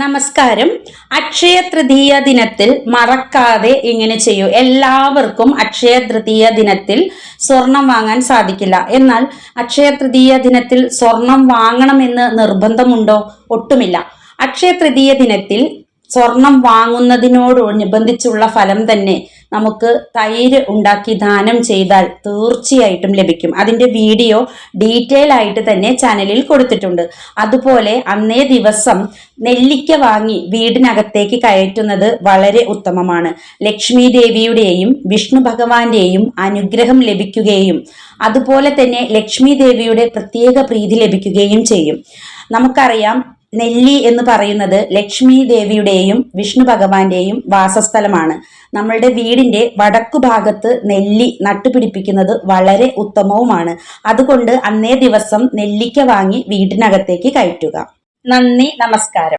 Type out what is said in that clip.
നമസ്കാരം. അക്ഷയ തൃതീയ ദിനത്തിൽ മറക്കാതെ ഇങ്ങനെ ചെയ്യൂ. എല്ലാവർക്കും അക്ഷയ തൃതീയ ദിനത്തിൽ സ്വർണം വാങ്ങാൻ സാധിക്കില്ല. എന്നാൽ അക്ഷയ തൃതീയ ദിനത്തിൽ സ്വർണം വാങ്ങണമെന്ന് നിർബന്ധമുണ്ടോ? ഒട്ടുമില്ല. അക്ഷയ തൃതീയ ദിനത്തിൽ സ്വർണം വാങ്ങുന്നതിനോടനുബന്ധിച്ചുള്ള ഫലം തന്നെ നമുക്ക് തൈര് ഉണ്ടാക്കി ദാനം ചെയ്താൽ തീർച്ചയായിട്ടും ലഭിക്കും. അതിന്റെ വീഡിയോ ഡീറ്റെയിൽ ആയിട്ട് തന്നെ ചാനലിൽ കൊടുത്തിട്ടുണ്ട്. അതുപോലെ അന്നേ ദിവസം നെല്ലിക്ക വാങ്ങി വീടിനകത്തേക്ക് കയറ്റുന്നത് വളരെ ഉത്തമമാണ്. ലക്ഷ്മി ദേവിയുടെയും വിഷ്ണു ഭഗവാന്റെയും അനുഗ്രഹം ലഭിക്കുകയും അതുപോലെ തന്നെ ലക്ഷ്മി ദേവിയുടെ പ്രത്യേക പ്രീതി ലഭിക്കുകയും ചെയ്യും. നമുക്കറിയാം നെല്ലി എന്ന് പറയുന്നത് ലക്ഷ്മി ദേവിയുടെയും വിഷ്ണു ഭഗവാന്റെയും വാസസ്ഥലമാണ്. നമ്മളുടെ വീടിന്റെ വടക്കു ഭാഗത്ത് നെല്ലി നട്ടുപിടിപ്പിക്കുന്നത് വളരെ ഉത്തമവുമാണ്. അതുകൊണ്ട് അന്നേ ദിവസം നെല്ലിക്ക വാങ്ങി വീടിനകത്തേക്ക് കയറ്റുക. നന്ദി നമസ്കാരം.